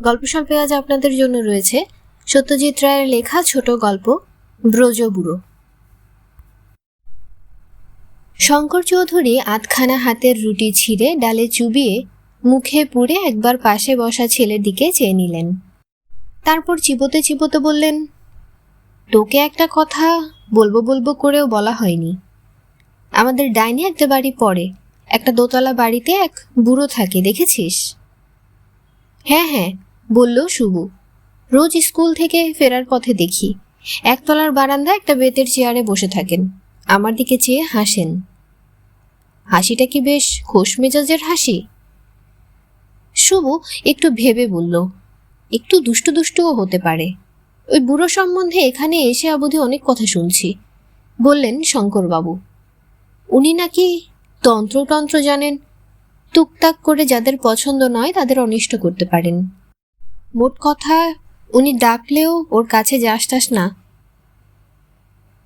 গল্প স্বল্পে আজ আপনাদের জন্য রয়েছে সত্যজিৎ রায়ের লেখা ছোট গল্প, ব্রজ বুড়ো। শঙ্কর চৌধুরী আধখানা হাতের রুটি ছিঁড়ে ডালে চুবিয়ে মুখে পুড়ে একবার পাশে বসা ছেলের দিকে চেয়ে নিলেন। তারপর চিবোতে চিবোতে বললেন, তোকে একটা কথা বলব বলব করেও বলা হয়নি। আমাদের ডাইনি একটা বাড়ি পড়ে, একটা দোতলা বাড়িতে এক বুড়ো থাকে, দেখেছিস? হ্যাঁ হ্যাঁ বলল, শুভু, রোজ স্কুল থেকে ফেরার পথে দেখি। একতলার বারান্দা একটা বেতের চেয়ারে বসে থাকেন। আমার দিকে চেয়ে হাসেন। হাসিটা কি বেশ খোশ মেজাজের হাসি? শুভু একটু ভেবে বলল, একটু দুষ্টু দুষ্টুও হতে পারে। ওই বুড়ো সম্বন্ধে এখানে এসে অবধি অনেক কথা শুনছি। বললেন শঙ্করবাবু। উনি নাকি তন্ত্রতন্ত্র জানেন। টুকটাক করে যাদের পছন্দ নয় তাদের অনিষ্ট করতে পারেন। মোট কথা, উনি ডাকলেও ওর কাছে যাস টাস না।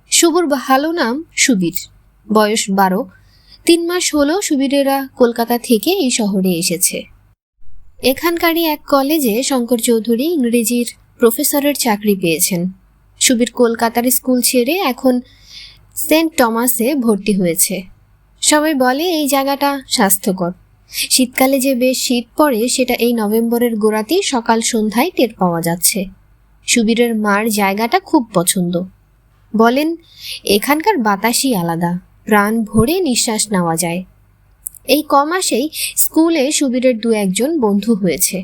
শুভর ভালো নাম সুবীর। বয়স বারো। তিন মাস হলো সুবীরেরা কলকাতা থেকে এই শহরে এসেছে। এখানকারই এক কলেজে শঙ্কর চৌধুরী ইংরেজির প্রফেসরের চাকরি পেয়েছেন। সুবীর কলকাতার স্কুল ছেড়ে এখন সেন্ট টমাসে ভর্তি হয়েছে। সবাই বলে এই জায়গাটা স্বাস্থ্যকর। শীতকালে যে বেশ শীত পড়ে, সেটা এই নভেম্বরের গোড়াতেই সকাল সন্ধ্যায় টের পাওয়া যাচ্ছে। সুবীরের মার জায়গাটা খুব পছন্দ। বলেন, এখানকার বাতাসই আলাদা, প্রাণ ভরে নিঃশ্বাস নেওয়া যায়। এই কমাসেই স্কুলে সুবীরের দু একজন বন্ধু হয়েছে।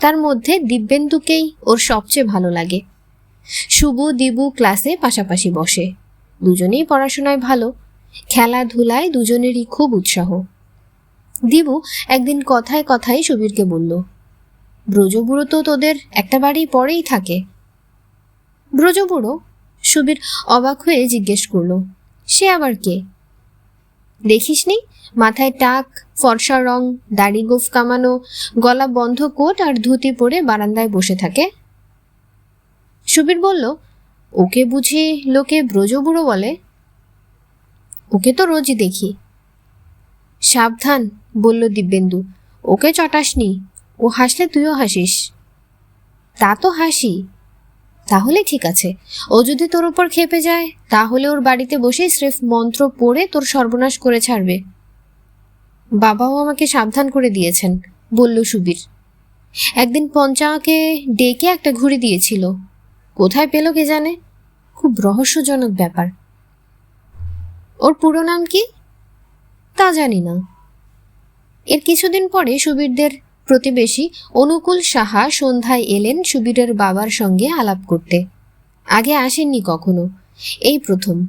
তার মধ্যে দিব্যেন্দুকেই ওর সবচেয়ে ভালো লাগে। শুভু দিবু ক্লাসে পাশাপাশি বসে। দুজনেই পড়াশোনায় ভালো। খেলাধুলায় দুজনেরই খুব উৎসাহ। দিবু একদিন কথায় কথায় সুবীরকে বলল, ব্রজবুড়ো তো তোদের একটা বাড়ি পরেই থাকে। ব্রজবুড়ো? সুবীর অবাক হয়ে জিজ্ঞেস করল, সে আবার কে? দেখিসনি, মাথায় টাক, ফর্সা রং, দাড়ি গোফ কামানো, গলা বন্ধ কোট আর ধুতি পরে বারান্দায় বসে থাকে? সুবীর বলল, ওকে বুঝি লোকে ব্রজবুড়ো বলে? ওকে তো রোজই দেখি। সাবধান বলল দিব্যেন্দু, ওকে চটাসনি, ও হাসলে তুইও হাসিস। তা তো হাসি। তাহলে ঠিক আছে। ও যদি তোর উপর খেপে যায়, তাহলে ওর বাড়িতে বসেই স্রেফ মন্ত্র পড়ে তোর সর্বনাশ করে ছাড়বে। বাবাও আমাকে সাবধান করে দিয়েছেন, বলল সুবীর। একদিন পঞ্চাকে ডেকে একটা ঘুড়ি দিয়েছিল। কোথায় পেল কে জানে? খুব রহস্যজনক ব্যাপার। ওর পুরো নাম কি? তা জানি না। এর কিছুদিন পরে সুবীরদের প্রতিবেশী অনুকূল সাহা সন্ধ্যায় এলেন সুবীরের বাবার সঙ্গে আলাপ করতে। আগে আসেননি কখনো। এই প্রথম।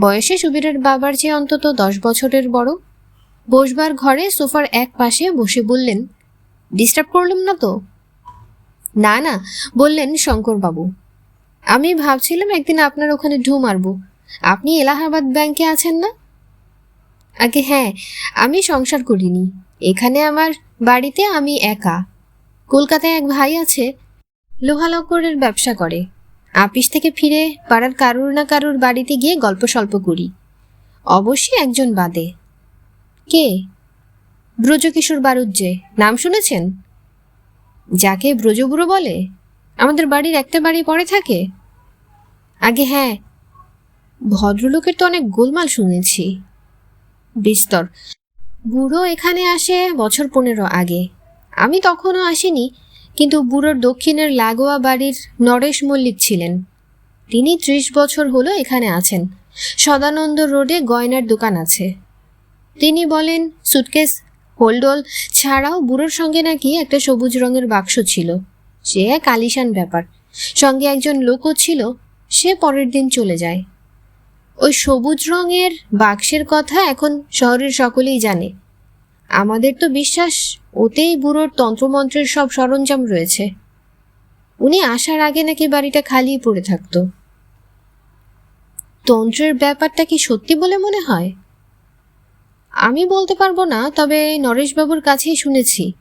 বয়সে সুবীরের বাবার চেয়ে অন্তত দশ বছরের বড়। বসবার ঘরে সোফার এক পাশে বসে বললেন, ডিস্টার্ব করলাম না তো? না না, বললেন শঙ্করবাবু। আমি ভাবছিলাম একদিন আপনার ওখানে ঢু মারব। আপনি এলাহাবাদ ব্যাংকে আছেন না? আগে হ্যাঁ আমি সংসার করিনি। এখানে আমার বাড়িতে আমি একা। কলকাতায় এক ভাই আছে লোহালকরের ব্যবসা করে। আপিস থেকে ফিরে পাড়ার কারুর না কারুর বাড়িতে গিয়ে গল্প স্বল্প করি। অবশ্যই একজন বাদে। কে? ব্রজকিশোর বারুজ্জে নাম শুনেছেন? যাকে ব্রজবুড়ো বলে? আমাদের বাড়ির একটা বাড়ি পরে থাকে। আগে হ্যাঁ ভদ্রলোকের তো অনেক গোলমাল শুনেছি। বিস্তর। বুড়ো এখানে আসে বছর পনেরো আগে। আমি তখনও আসিনি, কিন্তু বুড়োর দক্ষিণের লাগোয়া বাড়ির নরেশ মল্লিক ছিলেন। তিনি ত্রিশ বছর হলো এখানে আছেন। সদানন্দ রোডে গয়নার দোকান আছে। তিনি বলেন, সুটকেস, হোল্ডল ছাড়াও বুড়োর সঙ্গে নাকি একটা সবুজ রঙের বাক্স ছিল। সে এক আলিশান ব্যাপার। সঙ্গে একজন লোকও ছিল। সে পরের দিন চলে যায়। ওই সবুজ রঙের বাক্সের কথা এখন শহরের সকলেই জানে। আমাদের তো বিশ্বাস, ওতেই বুড়োর তন্ত্রমন্ত্রের সব সরঞ্জাম রয়েছে। উনি আসার আগে নাকি বাড়িটা খালি পড়ে থাকতো। তন্ত্রের ব্যাপারটা কি সত্যি বলে মনে হয়? আমি বলতে পারব না, তবে নরেশবাবুর কাছেই শুনেছি।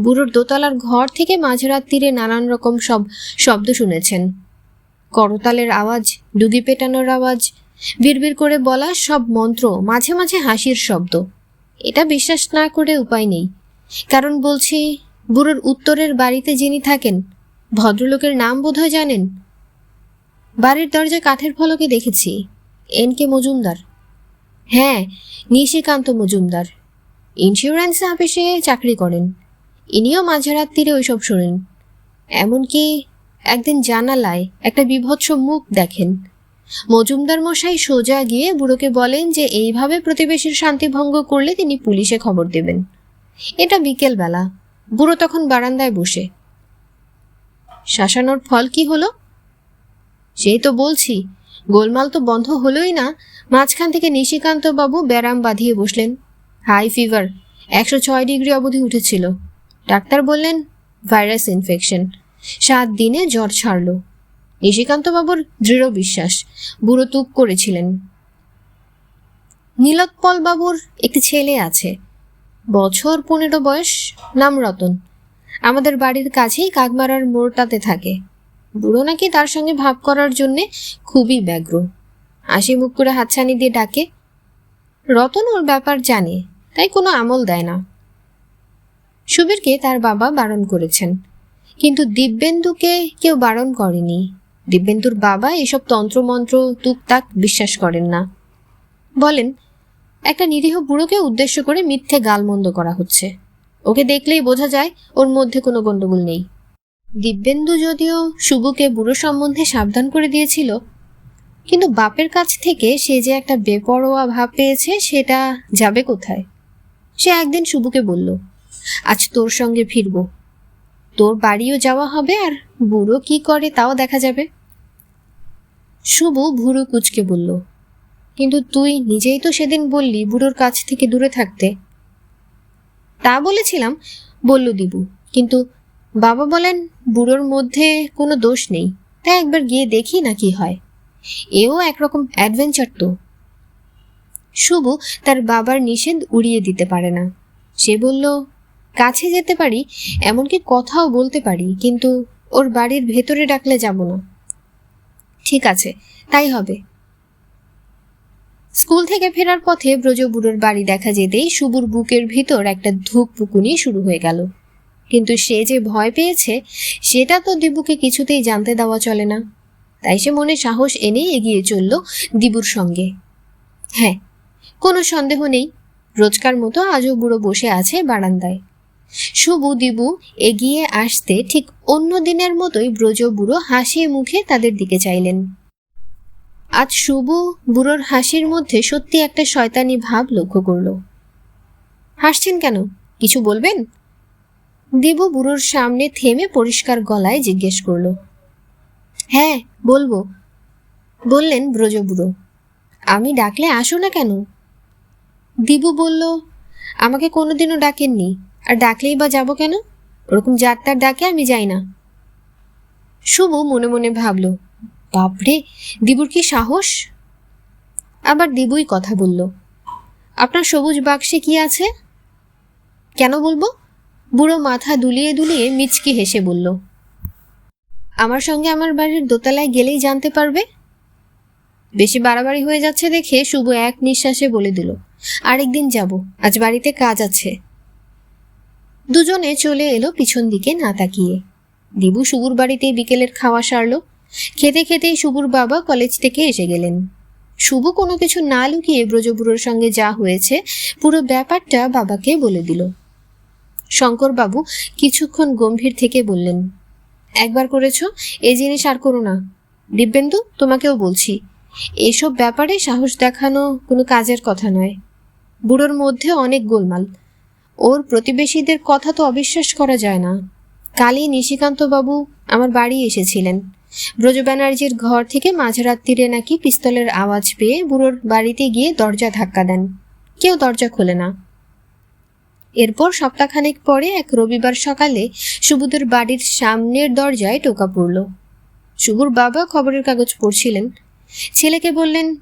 বুড়োর দোতলার ঘর থেকে মাঝরাত তীরে নানান রকম সব, শব্দ শুনেছেন। করতালের আওয়াজ ডুগি পেটানোর আওয়াজ বিড়বিড় করে বলা সব মন্ত্র, মাঝে মাঝে হাসির শব্দ। এটা বিশ্বাস না করে উপায় নেই। কারণ বলছি, বুড়োর উত্তরের বাড়িতে যিনি থাকেন, ভদ্রলোকের নাম বোধহয় জানেন? বাড়ির দরজা কাঠের ফলকে দেখেছি। N K Majumdar. হ্যাঁ নিশিকান্ত মজুমদার। ইন্স্যুরেন্স অফিসে চাকরি করেন। ইনিও মাঝরাত্রিরে ওইসব শোনেন। এমনকি একদিন জানালায় একটা বিভৎস মুখ দেখেন। মজুমদার মশাই সোজা গিয়ে বুড়োকে বলেন যে এইভাবে প্রতিবেশীর শান্তি ভঙ্গ করলে তিনি পুলিশে খবর দেবেন। এটা বিকেলবেলা। বুড়ো তখন বারান্দায় বসে। শাসানোর ফল কি হলো? সেই তো বলছি, গোলমাল তো বন্ধ হলোই না। মাঝখান থেকে নিশিকান্ত বাবু ব্যারাম বাঁধিয়ে বসলেন। হাই ফিভার, একশো ছয় ডিগ্রি অবধি উঠেছিল। ডাক্তার বললেন, ভাইরাস ইনফেকশন। সাত দিনে জ্বর ছাড়ল। নিশিকান্তবাবুর দৃঢ় বিশ্বাস। বুড়ো তুপ করেছিলেন। নীলোৎপল বাবুর একটি ছেলে আছে। বছর পনেরো বয়স নাম রতন আমাদের বাড়ির কাছেই কাকমারার মোড়টাতে থাকে। বুড়ো নাকি তার সঙ্গে ভাব করার জন্যে খুবই ব্যগ্র। হাসি মুখ করে হাতছানি দিয়ে ডাকে, রতন ওর ব্যাপার জানে, তাই কোনো আমল দেয় না। সুবীরকে তার বাবা বারণ করেছেন। কিন্তু দিব্যেন্দুকে কেউ বারণ করেনি। দিব্যেন্দুর বাবা এসব তন্ত্রমন্ত্র তুকতাক বিশ্বাস করেন না। বলেন, একটা নিরীহ বুড়োকে উদ্দেশ্য করে মিথ্যে গালমন্দ করা হচ্ছে। ওকে দেখলেই বোঝা যায় ওর মধ্যে কোনো গণ্ডগোল নেই। দিব্যেন্দু যদিও শুভকে বুড়ো সম্বন্ধে সাবধান করে দিয়েছিল, কিন্তু বাপের কাছ থেকে সে যে একটা বেপরোয়া ভাব পেয়েছে সেটা যাবে কোথায়? সে একদিন শুভুকে বলল, আজ তোর সঙ্গে ফিরব। তোর বাড়িও যাওয়া হবে আর বুড়ো কি করে তাও দেখা যাবে। শুভু ভুরু কুচকে বলল, কিন্তু তুই নিজেই তো সেদিন বললি বুড়োর কাছ থেকে দূরে থাকতে। তা বলেছিলাম, বলল দিবু। কিন্তু বাবা বলেন বুড়োর মধ্যে কোনো দোষ নেই, তাই একবার গিয়ে দেখি না কি হয়। এও একরকম অ্যাডভেঞ্চার তো। শুভ তার বাবার নিষেধ উড়িয়ে দিতে পারে না। সে বলল, কাছে যেতে পারি, এমনকি কথাও বলতে পারি, কিন্তু ওর বাড়ির ভেতরে ডাকলে যাব না। ঠিক আছে, তাই হবে। স্কুল থেকে ফেরার পথে ব্রজ বুড়োর বাড়ি দেখা যেতেই সুবুর বুকের ভিতর একটা ধূপ পুকুনি শুরু হয়ে গেল। কিন্তু সে যে ভয় পেয়েছে, সেটা তো দিবুকে কিছুতেই জানতে দেওয়া চলে না। তাই সে মনে সাহস এনে এগিয়ে চলল দিবুর সঙ্গে। হ্যাঁ কোনো সন্দেহ নেই, রোজকার মতো আজও বুড়ো বসে আছে বারান্দায়। শুভু দিবু, এগিয়ে আসতে ঠিক অন্য দিনের মতোই ব্রজ বুড়ো হাসিয়ে মুখে তাদের দিকে চাইলেন। আজ শুভ বুড়োর হাসির মধ্যে সত্যি একটা শয়তানি ভাব লক্ষ্য করল। হাসছেন কেন? কিছু বলবেন? দিবু বুড়োর সামনে থেমে পরিষ্কার গলায় জিজ্ঞেস করল। হ্যাঁ বলব। বললেন ব্রজ বুড়ো। আমি ডাকলে আসো না কেন? দিবু বলল, আমাকে কোনোদিনও ডাকেননি। আর ডাকলেই বা যাব কেন? ওরকম যাত্রার ডাকে আমি যাই না। শুভ মনে মনে ভাবল, বাপরে, দিবুর কি সাহস? আবার দিবুই কথা বলল, আপনার সবুজ বাক্সে কি আছে? কেন বলব? বুড়ো মাথা দুলিয়ে দুলিয়ে মিচকি হেসে বলল, আমার সঙ্গে আমার বাড়ির দোতলায় গেলেই জানতে পারবে? বেশি বাড়াবাড়ি হয়ে যাচ্ছে দেখে শুভ এক নিঃশ্বাসে বলে দিল, আরেকদিন যাব, আজ বাড়িতে কাজ আছে। দুজনে চলে এলো পিছন দিকে না তাকিয়ে। দিবু শুভুর বাড়িতে বিকেলের খাওয়া সারলো। খেতে খেতেই শুভুর বাবা কলেজ থেকে এসে গেলেন। শুভ কোনো কিছু না লুকিয়ে ব্রজবুড়োর সঙ্গে যা হয়েছে, পুরো ব্যাপারটা বাবাকে বলে দিল। শঙ্করবাবু কিছুক্ষণ গম্ভীর থেকে বললেন, একবার করেছ? এই জিনিস আর করো না। দিব্যেন্দু, তোমাকেও বলছি, এসব ব্যাপারে সাহস দেখানো কোনো কাজের কথা নয়। বুড়োর মধ্যে অনেক গোলমাল। ওর প্রতিবেশীদের কথা তো অবিশ্বাস করা যায় না। কালই নিশিকান্ত বাবু আমার বাড়ি এসেছিলেন। ব্রজ ব্যানার্জির ঘর থেকে মাঝরাত্রিরে নাকি পিস্তলের আওয়াজ পেয়ে বুড়োর বাড়িতে গিয়ে দরজা ধাক্কা দেন। কেউ দরজা খোলে না। এরপর সপ্তাহখানেক পরে এক রবিবার সকালে সুবুদের বাড়ির সামনের দরজায় টোকা পড়ল। সুবুর বাবা খবরের কাগজ পড়ছিলেন। ছেলেকে বললেন,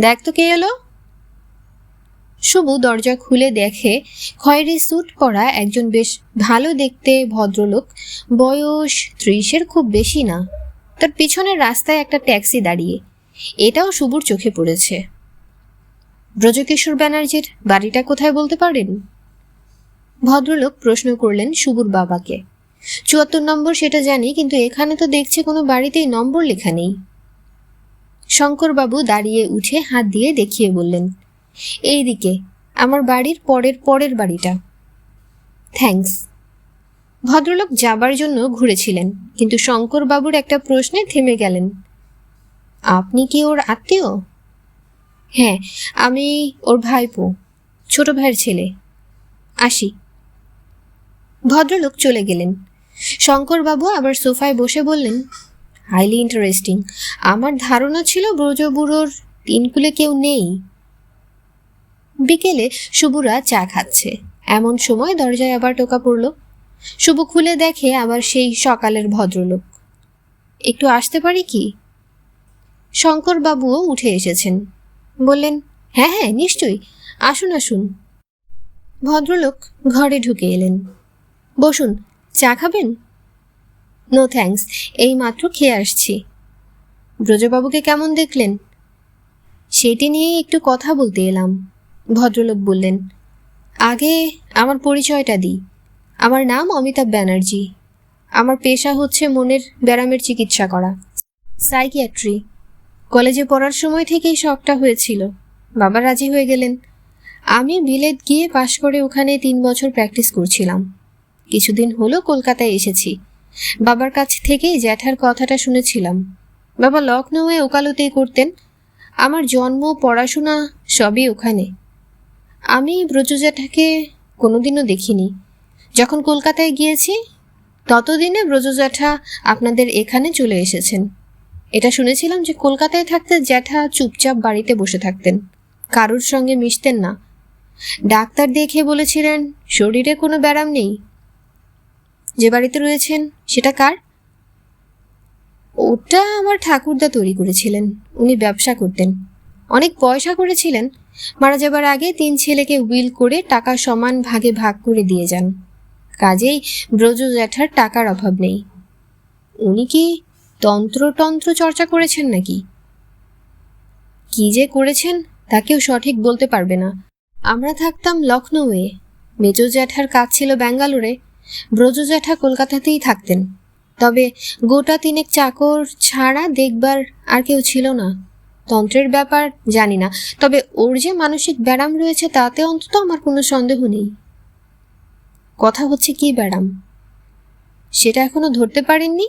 দেখ তো কে এলো? শুভু দরজা খুলে দেখে, খয়েরি স্যুট পরা একজন বেশ ভালো দেখতে ভদ্রলোক, বয়স ত্রিশের খুব বেশি না। তার পিছনের রাস্তায় একটা ট্যাক্সি দাঁড়িয়ে। এটাও শুভুর চোখে পড়েছে। ব্রজকিশোর ব্যানার্জির বাড়িটা কোথায় বলতে পারেন? ভদ্রলোক প্রশ্ন করলেন শুভুর বাবাকে। চুয়াত্তর নম্বর সেটা জানি, কিন্তু এখানে তো দেখছি কোনো বাড়িতেই নম্বর লেখা নেই। শঙ্করবাবু দাঁড়িয়ে উঠে হাত দিয়ে দেখিয়ে বললেন এই দিকে আমার বাড়ির পরের পরের বাড়িটা। থ্যাঙ্কস। ভদ্রলোক যাবার জন্য ঘুরেছিলেন, কিন্তু শঙ্করবাবুর একটা প্রশ্নে থেমে গেলেন। আপনি কি ওর আত্মীয়? হ্যাঁ আমি ওর ভাইপো, ছোট ভাইয়ের ছেলে। আসি। ভদ্রলোক চলে গেলেন। শঙ্করবাবু আবার সোফায় বসে বললেন, হাইলি ইন্টারেস্টিং। আমার ধারণা ছিল ব্রজবুড়োর তিনকুলে কেউ নেই। বিকেলে শুভুরা চা খাচ্ছে। এমন সময় দরজায় আবার টোকা পড়ল। শুভ খুলে দেখে আবার সেই সকালের ভদ্রলোক। একটু আসতে পারি কি? শঙ্করবাবুও উঠে এসেছেন। বললেন হ্যাঁ হ্যাঁ নিশ্চয়ই। আসুন আসুন। ভদ্রলোক ঘরে ঢুকে এলেন। বসুন, চা খাবেন? নো থ্যাঙ্কস এই মাত্র খেয়ে আসছি। ব্রজবাবুকে কেমন দেখলেন? সেটি নিয়ে একটু কথা বলতে এলাম। ভদ্রলোক বললেন, আগে আমার পরিচয়টা দিই। আমার নাম অমিতাভ ব্যানার্জি। আমার পেশা হচ্ছে মনের ব্যারামের চিকিৎসা করা। সাইকিয়াট্রি। কলেজে পড়ার সময় থেকেই শখটা হয়েছিল। বাবা রাজি হয়ে গেলেন। আমি বিলেত গিয়ে পাশ করে ওখানে তিন বছর প্র্যাকটিস করছিলাম। কিছুদিন হলো কলকাতায় এসেছি। বাবার কাছ থেকেই জ্যাঠার কথাটা শুনেছিলাম। বাবা লখনৌয়ে ওকালতি করতেন। আমার জন্ম, পড়াশোনা সবই ওখানে। আমি ব্রজ জ্যাঠাকে কোনোদিনও দেখিনি। যখন কলকাতায় গিয়েছি, ততদিনে ব্রজ জ্যাঠা আপনাদের এখানে চলে এসেছেন। এটা শুনেছিলাম যে কলকাতায় থাকতে জ্যাঠা চুপচাপ বাড়িতে বসে থাকতেন। কারোর সঙ্গে মিশতেন না। ডাক্তার দেখে বলেছিলেন, শরীরে কোনো ব্যারাম নেই। যে বাড়িতে রয়েছেন, সেটা কার? ওটা আমার ঠাকুরদা তৈরি করেছিলেন। উনি ব্যবসা করতেন। অনেক পয়সা করেছিলেন মারা যাবার আগে তিন ছেলেকে উইল করে টাকা সমান ভাগে ভাগ করে দিয়ে যান। কাজেই ব্রজ জ্যাঠার টাকার অভাব নেই। উনি কি তন্ত্রতন্ত্র চর্চা করেছেন নাকি? কি যে করেছেন, তা কেউ সঠিক বলতে পারবে না। আমরা থাকতাম লখনৌয়ে। মেজ জ্যাঠার কাজ ছিল ব্যাঙ্গালোরে। ব্রজ জ্যাঠা কলকাতাতেই থাকতেন। তবে গোটা তিনেক চাকর ছাড়া দেখবার আর কেউ ছিল না। তন্ত্রের ব্যাপার, জানি না। তবে ওর যে মানসিক ব্যারাম রয়েছে, তাতে অন্তত আমার কোনো সন্দেহ নেই। কথা হচ্ছে কি ব্যারাম সেটা এখনও ধরতে পারেননি?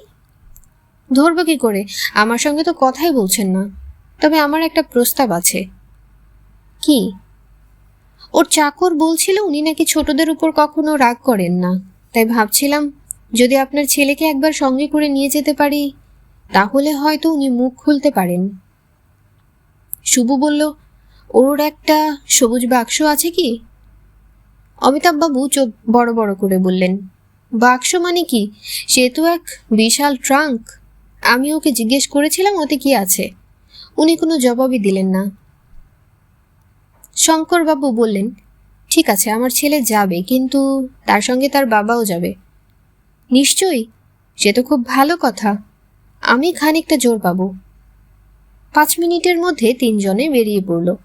ধরবো কি করে? আমার সঙ্গে তো কথাই বলছেন না। তবে আমার একটা প্রস্তাব আছে। কি? ওর চাকর বলছিল উনি নাকি ছোটদের উপর কখনো রাগ করেন না। তাই ভাবছিলাম, যদি আপনার ছেলেকে একবার সঙ্গে করে নিয়ে যেতে পারি, তাহলে হয়তো উনি মুখ খুলতে পারেন। শুভু বলল, ওর একটা সবুজ বাক্স আছে কি? অমিতাভবাবু চোখ বড় বড় করে বললেন, বাক্স মানে কি? সে তো এক বিশাল ট্রাঙ্ক। আমি ওকে জিজ্ঞেস করেছিলাম, ওতে কি আছে? উনি কোনো জবাবই দিলেন না। শঙ্করবাবু বললেন, ঠিক আছে, আমার ছেলে যাবে, কিন্তু তার সঙ্গে তার বাবাও যাবে। নিশ্চয়ই? সে তো খুব ভালো কথা। আমি খানিকটা জোর পাবো। পাঁচ মিনিটের মধ্যে তিনজনে বেরিয়ে পড়ল।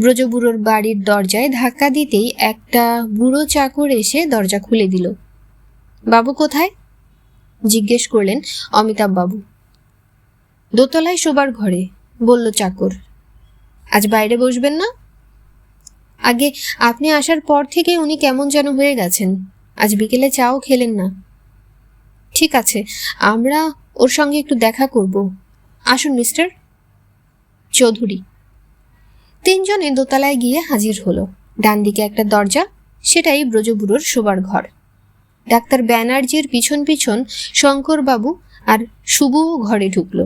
ব্রজবুড়োর বাড়ির দরজায় ধাক্কা দিতেই একটা বুড়ো চাকর এসে দরজা খুলে দিল। বাবু কোথায়? জিজ্ঞেস করলেন অমিতাভ বাবু। দোতলায় শোবার ঘরে বলল চাকর। আজ বাইরে বসবেন না? আগে আপনি আসার পর থেকে উনি কেমন যেন হয়ে গেছেন। আজ বিকেলে চাও খেলেন না। ঠিক আছে, আমরা ওর সঙ্গে একটু দেখা করব। আসুন, মিস্টার। চৌধুরী। তিনজনে দোতলায় গিয়ে হাজির হলো। ডান দিকে একটা দরজা, সেটাই ব্রজবুড়োর শোবার ঘর। ডাক্তার ব্যানার্জির পিছন পিছন শঙ্করবাবু আর শুভও ঘরে ঢুকলো।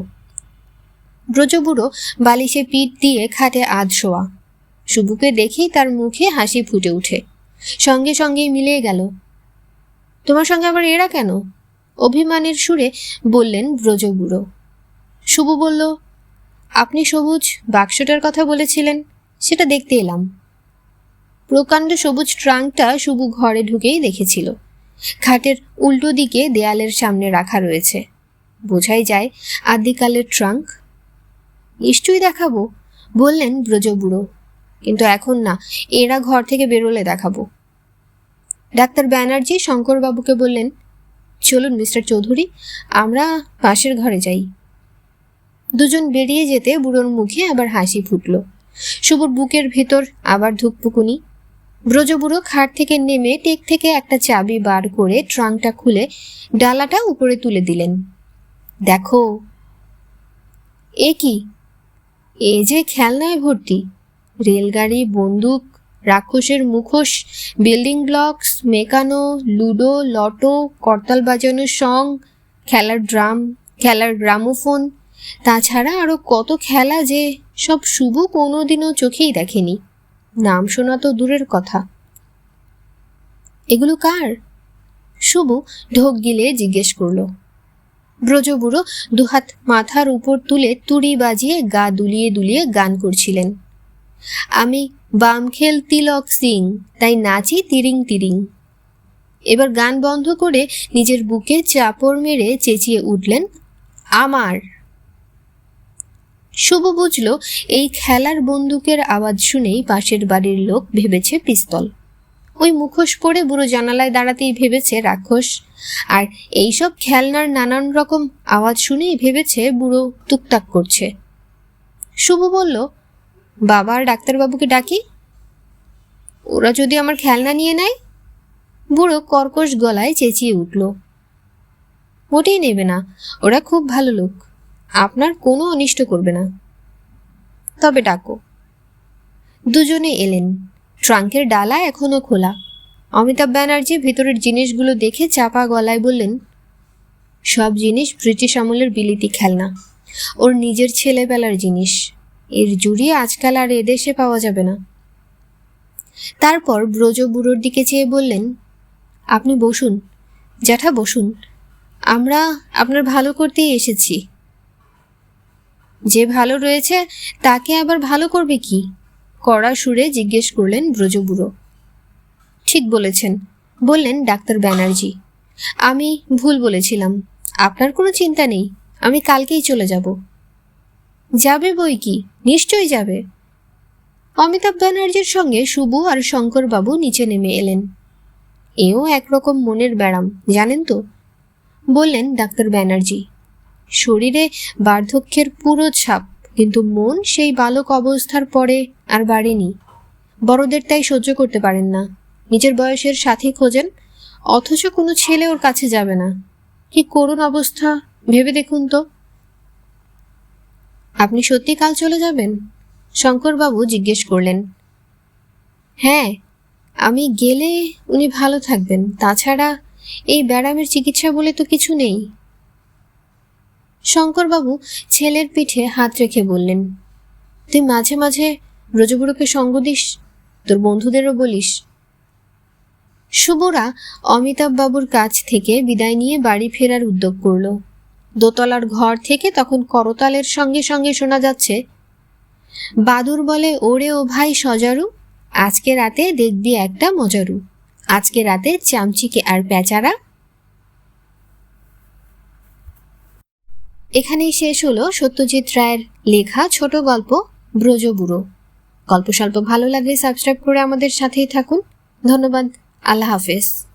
ব্রজবুড়ো বালিশে পিঠ দিয়ে খাটে আধ শোয়া। শুভুকে দেখেই তার মুখে হাসি ফুটে উঠে সঙ্গে সঙ্গেই মিলিয়ে গেল, তোমার সঙ্গে আবার এরা কেন? অভিমানের সুরে বললেন ব্রজবুড়ো শুভু বলল আপনি সবুজ বাক্সটার কথা বলেছিলেন, সেটা দেখতে এলাম। প্রকাণ্ড সবুজ ট্রাঙ্কটা শুভু ঘরে ঢুকেই দেখেছিল। খাটের উল্টো দিকে দেয়ালের সামনে রাখা রয়েছে। বোঝাই যায় আদিকালের ট্রাঙ্ক। নিশ্চয়ই দেখাবো, বললেন ব্রজবুড়ো। কিন্তু এখন না, এরা ঘর থেকে বেরোলে দেখাবো। ডাক্তার ব্যানার্জি শঙ্করবাবুকে বললেন, চলুন মিস্টার চৌধুরী, আমরা পাশের ঘরে যাই। দুজন বেরিয়ে যেতে বুড়োর মুখে আবার হাসি ফুটল। শুভর বুকের ভেতর আবার ধুকপুকুনি। ব্রজবুড়ো খাট থেকে নেমে টেক থেকে একটা চাবি বার করে ট্রাঙ্কটা খুলে ডালাটা উপরে তুলে দিলেন। দেখো। এ কি? এ যে খেলনায় ভর্তি। রেলগাড়ি, বন্দুক, রাক্ষসের মুখোশ, building blocks, Meccano, ludo, lotto, করতাল বাজানো সং, খেলার ড্রাম, খেলার গ্রামোফোন তাছাড়া আরও কত খেলা যে সব শুভ কোনোদিনও চোখেই দেখেনি। নাম শোনা তো দূরের কথা। এগুলো কার? শুভ ঢোক গিলে জিজ্ঞেস করল। ব্রজবুড়ো দুহাত মাথার উপর তুলে তুড়ি বাজিয়ে গা দুলিয়ে দুলিয়ে গান করছিলেন। আমি বামখেল তিলক সিং, তাই নাচি তিরিং তিরিং। এবার গান বন্ধ করে নিজের বুকে চাপড় মেরে চেঁচিয়ে উঠলেন, আমার শুভ বুঝল, এই খেলার বন্দুকের আওয়াজ শুনেই পাশের বাড়ির লোক ভেবেছে পিস্তল। ওই মুখোশ পরে বুড়ো জানালায় দাঁড়াতেই ভেবেছে রাক্ষস। আর এইসব খেলনার নানান রকম আওয়াজ শুনেই ভেবেছে বুড়ো টুকটাক করছে। শুভ বলল, বাবা আর ডাক্তারবাবুকে ডাকি? ওরা যদি আমার খেলনা নিয়ে নেয়? বুড়ো কর্কশ গলায় চেঁচিয়ে উঠল, মোটেই নেবে না, ওরা খুব ভালো লোক। আপনার কোনো অনিষ্ট করবে না। তবে ডাকো। দুজনে এলেন। ট্রাঙ্কের ডালা এখনও খোলা। অমিতাভ ব্যানার্জি ভিতরের জিনিসগুলো দেখে চাপা গলায় বললেন, সব জিনিস ব্রিটিশ আমলের বিলিতি খেলনা। ওর নিজের ছেলেবেলার জিনিস। এর জুড়ি আজকাল আর এদেশে পাওয়া যাবে না। তারপর ব্রজ বুড়োর দিকে চেয়ে বললেন, আপনি বসুন। জ্যাঠা, বসুন। আমরা আপনার ভালো করতেই এসেছি। যে ভালো রয়েছে, তাকে আবার ভালো করবে কি? কড়া সুরে জিজ্ঞেস করলেন ব্রজবুড়ো। ঠিক বলেছেন, বললেন ডাক্তার ব্যানার্জি। আমি ভুল বলেছিলাম, আপনার কোনো চিন্তা নেই, আমি কালকেই চলে যাব। যাবে বই কি? নিশ্চয়ই যাবে। অমিতাভ ব্যানার্জির সঙ্গে শুভ আর শঙ্করবাবু নিচে নেমে এলেন। এও একরকম মনের ব্যারাম, জানেন তো? বললেন ডাক্তার ব্যানার্জি। শরীরে বার্ধক্যের পুরো ছাপ, কিন্তু মন সেই বালক অবস্থার পরে আর বাড়েনি। বড়দের তাই সহ্য করতে পারেন না। নিজের বয়সের সাথী খোঁজেন, অথচ কোনো ছেলে ওর কাছে যাবে না। কি করুণ অবস্থা, ভেবে দেখুন তো। আপনি সত্যি কাল চলে যাবেন? শঙ্করবাবু জিজ্ঞেস করলেন। হ্যাঁ আমি গেলে উনি ভালো থাকবেন। তাছাড়া এই ব্যারামের চিকিৎসা বলে তো কিছু নেই। শঙ্করবাবু ছেলের পিঠে হাত রেখে বললেন, তুই মাঝে মাঝে ব্রজবুড়োকে সঙ্গ দিস, তোর বন্ধুদেরও বলিস শুভরা অমিতাভ বাবুর কাছ থেকে বিদায় নিয়ে বাড়ি ফেরার উদ্যোগ করল। দোতলার ঘর থেকে তখন করতালের সঙ্গে সঙ্গে শোনা যাচ্ছে, বাদুর বলে, ওরে ও ভাই সজারু, আজকে রাতে দেখবি একটা মজারু। আজকে রাতে চামচিকে আর পেঁচারা এখানেই শেষ হলো সত্যজিৎ রায়ের লেখা ছোট গল্প ব্রজবুড়ো গল্প স্বল্প ভালো লাগলে সাবস্ক্রাইব করে আমাদের সাথেই থাকুন। ধন্যবাদ। আল্লাহ হাফেজ।